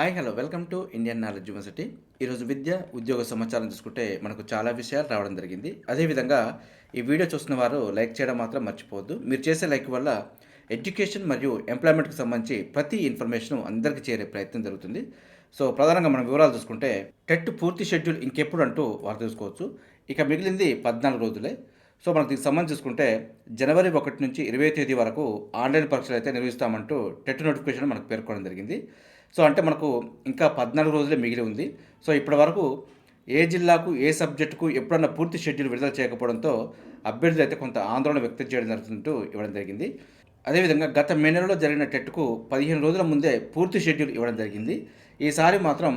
Hi hello welcome to Indian knowledge university ఈరోజు విద్య ఉద్యోగ సమాచారం చూసుకుంటే మనకు చాలా విషయాలు రావడం జరిగింది. అదేవిధంగా ఈ వీడియో చూస్తున్న వారు లైక్ చేయడం మాత్రం మర్చిపోవద్దు. మీరు చేసే లైక్ వల్ల ఎడ్యుకేషన్ మరియు ఎంప్లాయ్మెంట్కి సంబంధించి ప్రతి ఇన్ఫర్మేషన్ అందరికీ చేరే ప్రయత్నం జరుగుతుంది. సో ప్రధానంగా మనం వివరాలు చూసుకుంటే టెట్ పూర్తి షెడ్యూల్ ఇంకెప్పుడు అంటూ వారు చూసుకోవచ్చు ఇక మిగిలింది పద్నాలుగు రోజులే. సో మనకు దీనికి సంబంధించి చూసుకుంటే జనవరి ఒకటి నుంచి ఇరవై తేదీ వరకు ఆన్లైన్ పరీక్షలు అయితే నిర్వహిస్తామంటూ టెట్ నోటిఫికేషన్ మనకు పేర్కొనడం జరిగింది. సో అంటే మనకు ఇంకా పద్నాలుగు రోజులే మిగిలి ఉంది. సో ఇప్పటి వరకు ఏ జిల్లాకు ఏ సబ్జెక్టుకు ఎప్పుడన్నా పూర్తి షెడ్యూల్ విడుదల చేయకపోవడంతో అభ్యర్థులు అయితే కొంత ఆందోళన వ్యక్తం చేయడం జరుగుతుంటూ ఇవ్వడం జరిగింది. అదేవిధంగా గత మే నెలలో జరిగిన టెట్కు పదిహేను రోజుల ముందే పూర్తి షెడ్యూల్ ఇవ్వడం జరిగింది. ఈసారి మాత్రం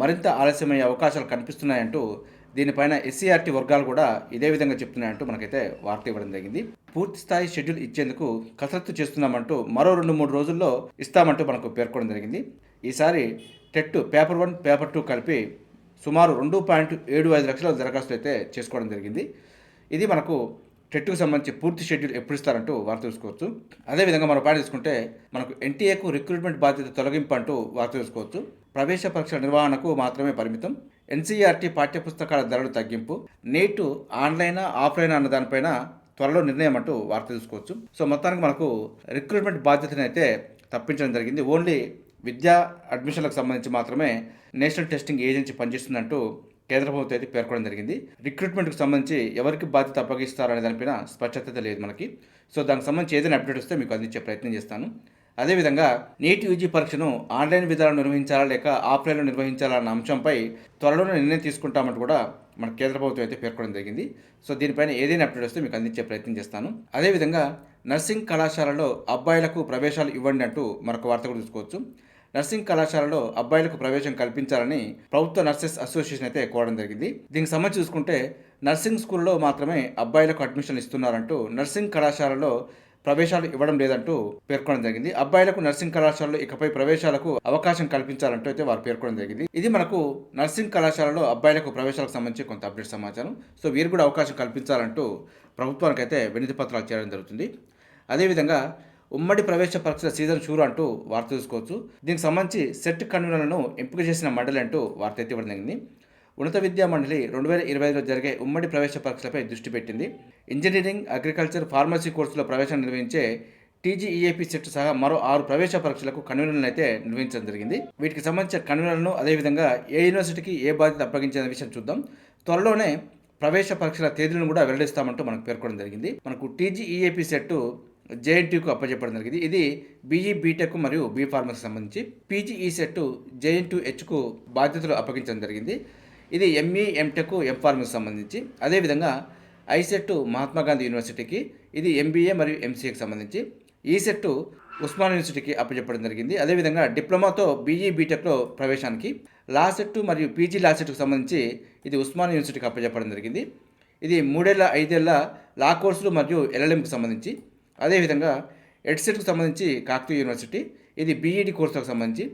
మరింత ఆలస్యమయ్యే అవకాశాలు కనిపిస్తున్నాయంటూ దీనిపైన ఎస్సీఆర్టీ వర్గాలు కూడా ఇదే విధంగా చెప్తున్నాయంటూ మనకైతే వార్త ఇవ్వడం జరిగింది. పూర్తి స్థాయి షెడ్యూల్ ఇచ్చేందుకు కసరత్తు చేస్తున్నామంటూ మరో రెండు మూడు రోజుల్లో ఇస్తామంటూ మనకు పేర్కొనడం జరిగింది. ఈసారి TET paper one paper two కలిపి సుమారు రెండు పాయింట్ ఏడు ఐదు లక్షల దరఖాస్తులు అయితే చేసుకోవడం జరిగింది. ఇది మనకు టెట్కు సంబంధించి పూర్తి షెడ్యూల్ ఎప్పుడు ఇస్తారంటూ వార్త చూసుకోవచ్చు అదేవిధంగా మనం పాయింట్ తీసుకుంటే మనకు ఎన్టీఏకు రిక్రూట్మెంట్ బాధ్యత తొలగింపు అంటూ వార్త చూసుకోవచ్చు ప్రవేశ పరీక్షల నిర్వహణకు మాత్రమే పరిమితం. ఎన్సీఆర్టీ పాఠ్యపుస్తకాల ధరలు తగ్గింపు నేటు ఆన్లైన్ ఆఫ్లైన్ అన్న దానిపైన త్వరలో నిర్ణయం అంటూ వార్త చూసుకోవచ్చు సో మొత్తానికి మనకు రిక్రూట్మెంట్ బాధ్యతను అయితే తప్పించడం జరిగింది. ఓన్లీ విద్యా అడ్మిషన్లకు సంబంధించి మాత్రమే నేషనల్ టెస్టింగ్ ఏజెన్సీ పనిచేస్తుందంటూ కేంద్ర ప్రభుత్వం అయితే పేర్కొనడం జరిగింది. రిక్రూట్మెంట్కి సంబంధించి ఎవరికి బాధ్యత అప్పగిస్తారనే దానిపైన స్పష్టత లేదు మనకి. సో దానికి సంబంధించి ఏదైనా అప్డేట్ వస్తే మీకు అందించే ప్రయత్నం చేస్తాను. అదేవిధంగా నీట్ యూజీ పరీక్షను ఆన్లైన్ విధానం నిర్వహించాలా లేక ఆఫ్లైన్లో నిర్వహించాలా అన్న అంశంపై త్వరలోనే నిర్ణయం తీసుకుంటామంటూ కూడా మన కేంద్ర ప్రభుత్వం అయితే పేర్కొనడం జరిగింది. సో దీనిపైన ఏదైనా అప్డేట్ వస్తే మీకు అందించే ప్రయత్నం చేస్తాను. అదేవిధంగా నర్సింగ్ కళాశాలలో అబ్బాయిలకు ప్రవేశాలు ఇవ్వండి అంటూ మరొక వార్త కూడా చూసుకోవచ్చు నర్సింగ్ కళాశాలలో అబ్బాయిలకు ప్రవేశం కల్పించాలని ప్రభుత్వ నర్సెస్ అసోసియేషన్ అయితే కోరడం జరిగింది. దీనికి సంబంధించి చూసుకుంటే నర్సింగ్ స్కూల్లో మాత్రమే అబ్బాయిలకు అడ్మిషన్ ఇస్తున్నారంటూ నర్సింగ్ కళాశాలలో ప్రవేశాలు ఇవ్వడం లేదంటూ పేర్కొనడం జరిగింది. అబ్బాయిలకు నర్సింగ్ కళాశాలలో ఇకపై ప్రవేశాలకు అవకాశం కల్పించాలంటూ అయితే వారు పేర్కొనడం జరిగింది. ఇది మనకు నర్సింగ్ కళాశాలలో అబ్బాయిలకు ప్రవేశాలకు సంబంధించి కొంత అప్డేట్ సమాచారం. సో వీరు కూడా అవకాశం కల్పించాలంటూ ప్రభుత్వానికి అయితే వినతి పత్రాలు చేయడం జరుగుతుంది. అదేవిధంగా ఉమ్మడి ప్రవేశ పరీక్షల సీజన్ షూర్ అంటూ వార్త చూసుకోవచ్చు. దీనికి సంబంధించి సెట్ కన్వీనర్లను ఎంపిక చేసిన మండలి అంటూ వార్త ఎత్తి జరిగింది. ఉన్నత విద్యా మండలి రెండు వేల ఇరవై ఐదులో జరిగే ఉమ్మడి ప్రవేశ పరీక్షలపై దృష్టి పెట్టింది. ఇంజనీరింగ్ అగ్రికల్చర్ ఫార్మసీ కోర్సులో ప్రవేశం నిర్వహించే టీజీఈఏపీ సెట్ సహా మరో ఆరు ప్రవేశ పరీక్షలకు కన్వీనర్లను అయితే నిర్వహించడం జరిగింది. వీటికి సంబంధించిన కన్వీనర్లను అదేవిధంగా ఏ యూనివర్సిటీకి ఏ బాధ్యత అప్పగించిన విషయం చూద్దాం. త్వరలోనే ప్రవేశ పరీక్షల తేదీలను కూడా వెల్లడిస్తామంటూ మనకు పేర్కొనడం జరిగింది. మనకు టీజీఈఏపీ సెట్ జేఎన్టీకు అప్పచెప్పడం జరిగింది. ఇది బీఈ బీటెక్ మరియు బీ ఫార్మసీకి సంబంధించి పీజీఈ సెట్ జేఎన్ టూ హెచ్కు బాధ్యతలు అప్పగించడం జరిగింది. ఇది ఎంఈ ఎంటెక్ ఎం ఫార్మసీకి సంబంధించి. అదేవిధంగా ఐసెట్ మహాత్మా గాంధీ యూనివర్సిటీకి ఇది ఎంబీఏ మరియు ఎంసీఏకి సంబంధించి. ఈ సెట్ ఉస్మాన్ యూనివర్సిటీకి అప్పచెప్పడం జరిగింది. అదేవిధంగా డిప్లొమాతో బీఈ బీటెక్లో ప్రవేశానికి లా సెట్ మరియు పీజీ లా సెట్కు సంబంధించి ఇది ఉస్మాన్ యూనివర్సిటీకి అప్పచెప్పడం జరిగింది. ఇది మూడేళ్ళ ఐదేళ్ళ లా కోర్సులు మరియు ఎల్ఎల్ఎంకి సంబంధించి. అదేవిధంగా ఎడ్సెట్కు సంబంధించి కాకతీయ యూనివర్సిటీ ఇది బీఈడి కోర్సులకు సంబంధించి.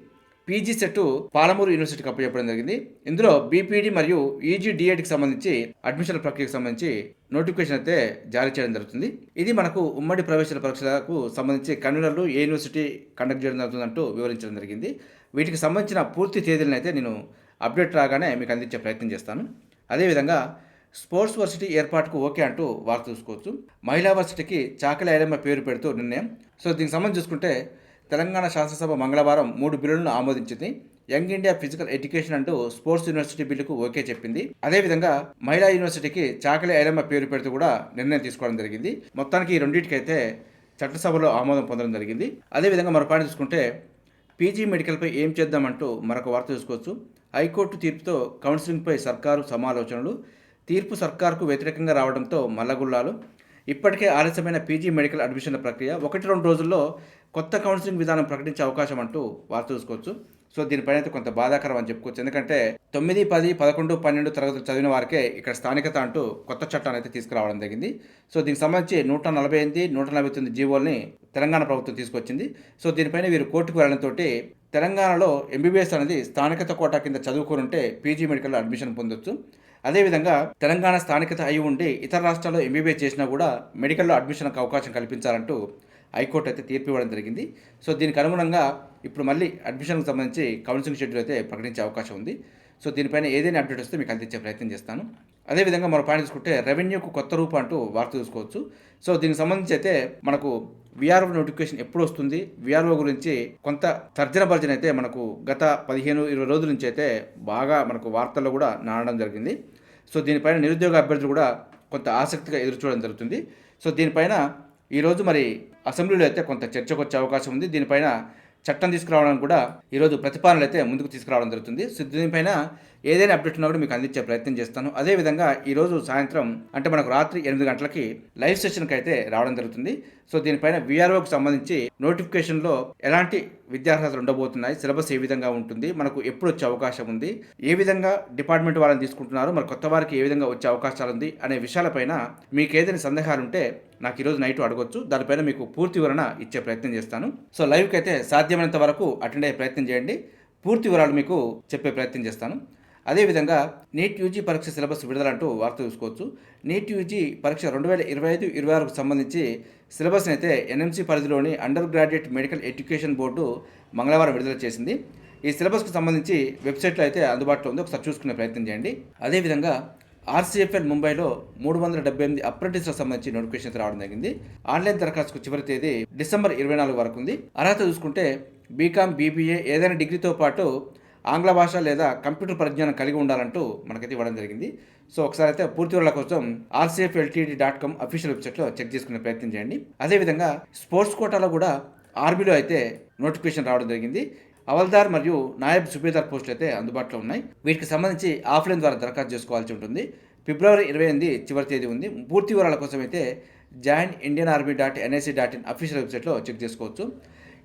పీజీ సెట్ పాలమూరు యూనివర్సిటీకి అప్పచెప్పడం జరిగింది. ఇందులో బీపీడీ మరియు ఈజీ డిఎడ్కి సంబంధించి అడ్మిషన్ ప్రక్రియకు సంబంధించి నోటిఫికేషన్ అయితే జారీ చేయడం జరుగుతుంది. ఇది మనకు ఉమ్మడి ప్రవేశాల పరీక్షలకు సంబంధించి కన్వీనర్లు ఏ యూనివర్సిటీ కండక్ట్ చేయడం జరుగుతుందంటూ వివరించడం జరిగింది. వీటికి సంబంధించిన పూర్తి తేదీలను అయితే నేను అప్డేట్ రాగానే మీకు అందించే ప్రయత్నం చేస్తాను. అదేవిధంగా స్పోర్ట్స్ వర్సిటీ ఏర్పాటుకు ఓకే అంటూ వార్త చూసుకోవచ్చు. మహిళా వర్సిటీకి చాకలి ఐలమ్మ పేరు పెడుతూ నిర్ణయం. సో దీనికి సంబంధించి చూసుకుంటే తెలంగాణ శాసనసభ మంగళవారం మూడు బిల్లులను ఆమోదించింది. యంగ్ ఇండియా ఫిజికల్ ఎడ్యుకేషన్ అంటూ స్పోర్ట్స్ యూనివర్సిటీ బిల్లుకు ఓకే చెప్పింది. అదేవిధంగా మహిళా యూనివర్సిటీకి చాకలి ఐలమ్మ పేరు పెడుతూ కూడా నిర్ణయం తీసుకోవడం జరిగింది. మొత్తానికి ఈ రెండింటికైతే చట్టసభలో ఆమోదం పొందడం జరిగింది. అదేవిధంగా మరో పాయింట్ చూసుకుంటే పీజీ మెడికల్పై ఏం చేద్దామంటూ మరొక వార్త చూసుకోవచ్చు. హైకోర్టు తీర్పుతో కౌన్సిలింగ్పై సర్కారు సమాలోచనలు. తీర్పు సర్కార్కు వ్యతిరేకంగా రావడంతో మల్లగుల్లాలు ఇప్పటికే ఆలస్యమైన పీజీ మెడికల్ అడ్మిషన్ల ప్రక్రియ ఒకటి రెండు రోజుల్లో కొత్త కౌన్సిలింగ్ విధానం ప్రకటించే అవకాశం అంటూ వార్త చూసుకోవచ్చు. సో దీనిపైన అయితే కొంత బాధాకరం అని చెప్పుకోవచ్చు. ఎందుకంటే తొమ్మిది పది పదకొండు పన్నెండు తరగతులు చదివిన వారికే ఇక్కడ స్థానికత అంటూ కొత్త చట్టాన్ని అయితే తీసుకురావడం జరిగింది. సో దీనికి సంబంధించి నూట నలభై ఎనిమిది నూట నలభై తొమ్మిది జీవోల్ని తెలంగాణ ప్రభుత్వం తీసుకొచ్చింది. సో దీనిపైన వీరు కోర్టుకు వెళ్ళడంతో తెలంగాణలో ఎంబీబీఎస్ అనేది స్థానికత కోటా కింద చదువుకోనుంటే పీజీ మెడికల్లో అడ్మిషన్ పొందొచ్చు. అదేవిధంగా తెలంగాణ స్థానికత అయి ఉండి ఇతర రాష్ట్రాల్లో ఎంబీబీఎస్ చేసినా కూడా మెడికల్లో అడ్మిషన్కి అవకాశం కల్పించాలంటూ హైకోర్టు అయితే తీర్పు ఇవ్వడం జరిగింది. సో దీనికి అనుగుణంగా ఇప్పుడు మళ్ళీ అడ్మిషన్కి సంబంధించి కౌన్సిలింగ్ షెడ్యూల్ అయితే ప్రకటించే అవకాశం ఉంది. సో దీనిపైన ఏదైనా అప్డేట్ వస్తే మీకు అందించే ప్రయత్నం చేస్తాను. అదేవిధంగా మరో పాయింట్ చూసుకుంటే రెవెన్యూకు కొత్త రూపం అంటూ వార్త చూసుకోవచ్చు. సో దీనికి సంబంధించి అయితే మనకు విఆర్ఓ నోటిఫికేషన్ ఎప్పుడు వస్తుంది? విఆర్ఓ గురించి కొంత తర్జన భర్జన అయితే మనకు గత పదిహేను ఇరవై రోజుల నుంచి అయితే బాగా మనకు వార్తల్లో కూడా నాడడం జరిగింది. సో దీనిపైన నిరుద్యోగ అభ్యర్థులు కూడా కొంత ఆసక్తిగా ఎదురు చూడడం జరుగుతుంది. సో దీనిపైన ఈరోజు మరి అసెంబ్లీలో అయితే కొంత చర్చకు వచ్చే అవకాశం ఉంది. దీనిపైన చట్టం తీసుకురావడానికి కూడా ఈరోజు ప్రతిపాదనలు అయితే ముందుకు తీసుకురావడం జరుగుతుంది. సో దీనిపైన ఏదైనా అప్డేట్ ఉన్నా కూడా మీకు అందించే ప్రయత్నం చేస్తాను. అదేవిధంగా ఈరోజు సాయంత్రం అంటే మనకు రాత్రి ఎనిమిది గంటలకి లైవ్ సెషన్కి అయితే రావడం జరుగుతుంది. సో దీనిపైన విఆర్ఓకి సంబంధించి నోటిఫికేషన్లో ఎలాంటి విద్యార్హతలు ఉండబోతున్నాయి సిలబస్ ఏ విధంగా ఉంటుంది మనకు ఎప్పుడు వచ్చే అవకాశం ఉంది ఏ విధంగా డిపార్ట్మెంట్ వాళ్ళని తీసుకుంటున్నారు మరి కొత్త వారికి ఏ విధంగా వచ్చే అవకాశాలు ఉంది అనే విషయాలపైన మీకు ఏదైనా సందేహాలు ఉంటే నాకు ఈరోజు నైట్ అడగొచ్చు. దానిపైన మీకు పూర్తి వివరణ ఇచ్చే ప్రయత్నం చేస్తాను. సో లైవ్కి అయితే సాధ్యమైనంత వరకు అటెండ్ అయ్యే ప్రయత్నం చేయండి. పూర్తి వివరాలు మీకు చెప్పే ప్రయత్నం చేస్తాను. అదేవిధంగా నీట్ యూజీ పరీక్ష సిలబస్ విడుదలంటూ వార్త చూసుకోవచ్చు. నీట్ యూజీ పరీక్ష రెండు వేల ఇరవై ఐదు ఇరవై ఆరుకు సంబంధించి సిలబస్ని అయితే ఎన్ఎంసీ పరిధిలోని undergraduate medical education board మంగళవారం విడుదల చేసింది. ఈ సిలబస్కు సంబంధించి వెబ్సైట్లో అయితే అందుబాటులో ఉంది. ఒకసారి చూసుకునే ప్రయత్నం చేయండి. అదేవిధంగా ఆర్సీఎఫ్ఎల్ ముంబైలో మూడు వందల డెబ్బై ఎనిమిది అప్రెంటిస్లకు సంబంధించి నోటిఫికేషన్ రావడం జరిగింది. ఆన్లైన్ దరఖాస్తుకు చివరి తేదీ డిసెంబర్ ఇరవై నాలుగు వరకు ఉంది. అర్హత చూసుకుంటే బీకామ్ బీబీఏ ఏదైనా డిగ్రీతో పాటు ఆంగ్ల భాష లేదా కంప్యూటర్ పరిజ్ఞానం కలిగి ఉండాలంటూ మనకైతే ఇవ్వడం జరిగింది. సో ఒకసారి అయితే పూర్తి వివరాల కోసం RCF LTD dot com official వెబ్సైట్లో చెక్ చేసుకునే ప్రయత్నం చేయండి. అదేవిధంగా స్పోర్ట్స్ కోటాలో కూడా ఆర్మీలో అయితే నోటిఫికేషన్ రావడం జరిగింది. అవల్దార్ మరియు నాయబ్ సుబేదార్ పోస్టులు అయితే అందుబాటులో ఉన్నాయి. వీటికి సంబంధించి ఆఫ్లైన్ ద్వారా దరఖాస్తు చేసుకోవాల్సి ఉంటుంది. ఫిబ్రవరి ఇరవై ఎనిమిది చివరి తేదీ ఉంది. పూర్తి వివరాల కోసం అయితే join Indian army dot NIC dot in official వెబ్సైట్లో చెక్ చేసుకోవచ్చు.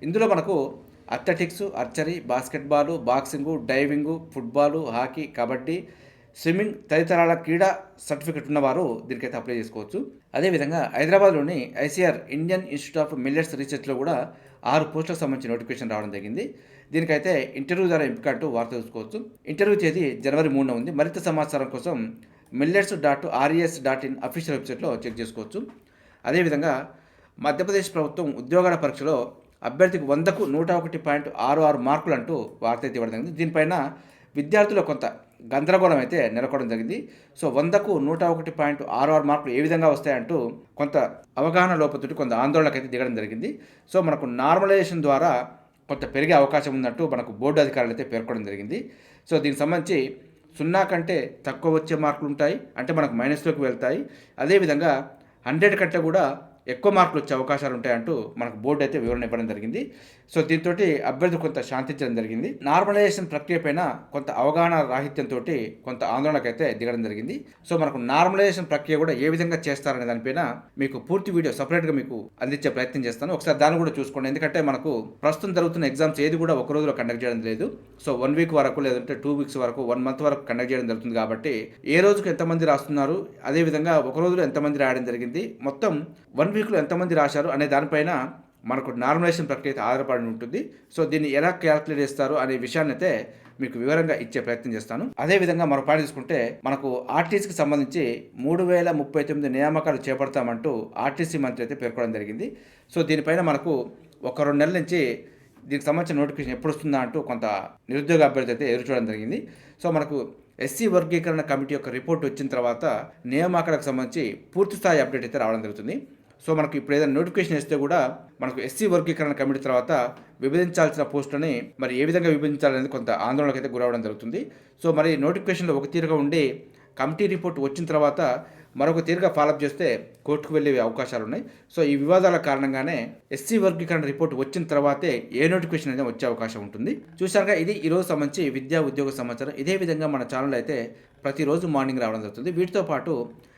ఇందులో మనకు athletics archery basketball boxing diving football hockey kabaddi swimming తదితరాల క్రీడా సర్టిఫికెట్ ఉన్నవారు దీనికైతే అప్లై చేసుకోవచ్చు. అదేవిధంగా హైదరాబాద్లోని ICR Indian institute of millets రీసెర్చ్లో కూడా ఆరు పోస్టులకు సంబంధించిన నోటిఫికేషన్ రావడం జరిగింది. దీనికైతే ఇంటర్వ్యూ ద్వారా ఎంపిక అంటూ వార్త చూసుకోవచ్చు ఇంటర్వ్యూ తేదీ జనవరి మూడున ఉంది. మరింత సమాచారం కోసం millets dot RES dot in official వెబ్సైట్లో చెక్ చేసుకోవచ్చు. అదేవిధంగా మధ్యప్రదేశ్ ప్రభుత్వం ఉద్యోగాల పరీక్షలో అభ్యర్థికి వందకు నూట ఒకటి పాయింట్ ఆరు ఆరు మార్కులు అంటూ వార్త అయితే ఇవ్వడం జరిగింది. దీనిపైన విద్యార్థుల కొంత గందరగోళం అయితే నెలకొనడం జరిగింది. సో వందకు నూట ఒకటి పాయింట్ ఆరు ఆరు మార్కులు ఏ విధంగా వస్తాయంటూ కొంత అవగాహన లోపతోటి కొంత ఆందోళనకు అయితే దిగడం జరిగింది. సో మనకు నార్మలైజేషన్ ద్వారా కొంత పెరిగే అవకాశం ఉందంటూ మనకు బోర్డు అధికారులు అయితే పేర్కొనడం జరిగింది. సో దీనికి సంబంధించి సున్నా కంటే తక్కువ వచ్చే మార్కులు ఉంటాయి. అంటే మనకు మైనస్లోకి వెళ్తాయి. అదేవిధంగా హండ్రెడ్ కంటే కూడా ఎక్కువ మార్కులు వచ్చే అవకాశాలు ఉంటాయంటూ మనకు బోర్డు అయితే వివరణ ఇవ్వడం జరిగింది. సో దీంతో అభ్యర్థి కొంత శాంతించడం జరిగింది. నార్మలైజేషన్ ప్రక్రియ పైన కొంత అవగాహన రాహిత్యంతో కొంత ఆందోళనకైతే దిగడం జరిగింది. సో మనకు నార్మలైజేషన్ ప్రక్రియ కూడా ఏ విధంగా చేస్తారనే దానిపైన మీకు పూర్తి వీడియో సపరేట్గా మీకు అందించే ప్రయత్నం చేస్తాను. ఒకసారి దాన్ని కూడా చూసుకోండి. ఎందుకంటే మనకు ప్రస్తుతం జరుగుతున్న ఎగ్జామ్స్ ఏది కూడా ఒక రోజులో కండక్ట్ చేయడం లేదు. సో వన్ వీక్ వరకు లేదంటే టూ వీక్స్ వరకు వన్ మంత్ వరకు కండక్ట్ చేయడం జరుగుతుంది కాబట్టి ఏ రోజుకు ఎంతమంది రాస్తున్నారు అదేవిధంగా ఒక రోజులో ఎంతమంది రాయడం జరిగింది మొత్తం వన్ వీక్లో ఎంతమంది రాశారు అనే దానిపైన మనకు నామినేషన్ ప్రక్రియ అయితే ఆధారపడి ఉంటుంది. సో దీన్ని ఎలా క్యాల్కులేట్ చేస్తారు అనే విషయాన్ని అయితే మీకు వివరంగా ఇచ్చే ప్రయత్నం చేస్తాను. అదేవిధంగా మరో పాయింట్ తీసుకుంటే మనకు ఆర్టీసీకి సంబంధించి మూడు వేల ముప్పై తొమ్మిది నియామకాలు చేపడతామంటూ ఆర్టీసీ మంత్రి అయితే పేర్కొనడం జరిగింది. సో దీనిపైన మనకు ఒక రెండు నెలల నుంచి దీనికి సంబంధించిన నోటిఫికేషన్ ఎప్పుడు వస్తుందా అంటూ కొంత నిరుద్యోగ అభ్యర్థి అయితే ఎదురు చూడడం జరిగింది. సో మనకు ఎస్సీ వర్గీకరణ కమిటీ యొక్క రిపోర్ట్ వచ్చిన తర్వాత నియామకాలకు సంబంధించి పూర్తి స్థాయి అప్డేట్ అయితే రావడం జరుగుతుంది. సో మనకు ఇప్పుడు ఏదైనా నోటిఫికేషన్ ఇస్తే కూడా మనకు ఎస్సీ వర్గీకరణ కమిటీ తర్వాత విభజించాల్సిన పోస్టులని మరి ఏ విధంగా విభజించాలనేది కొంత ఆందోళనకు అయితే గురవడం జరుగుతుంది. సో మరి నోటిఫికేషన్లో ఒక తీరుగా ఉండి కమిటీ రిపోర్ట్ వచ్చిన తర్వాత మరొక తీరుగా ఫాలోఅప్ చేస్తే కోర్టుకు వెళ్ళే అవకాశాలు ఉన్నాయి. సో ఈ వివాదాల కారణంగానే ఎస్సీ వర్గీకరణ రిపోర్ట్ వచ్చిన తర్వాతే ఏ నోటిఫికేషన్ అనేది వచ్చే అవకాశం ఉంటుంది. చూసారుగా ఇది ఈరోజు సంబంధించి విద్యా ఉద్యోగ సమాచారం. ఇదే విధంగా మన ఛానల్ అయితే ప్రతిరోజు మార్నింగ్ రావడం జరుగుతుంది. వీటితో పాటు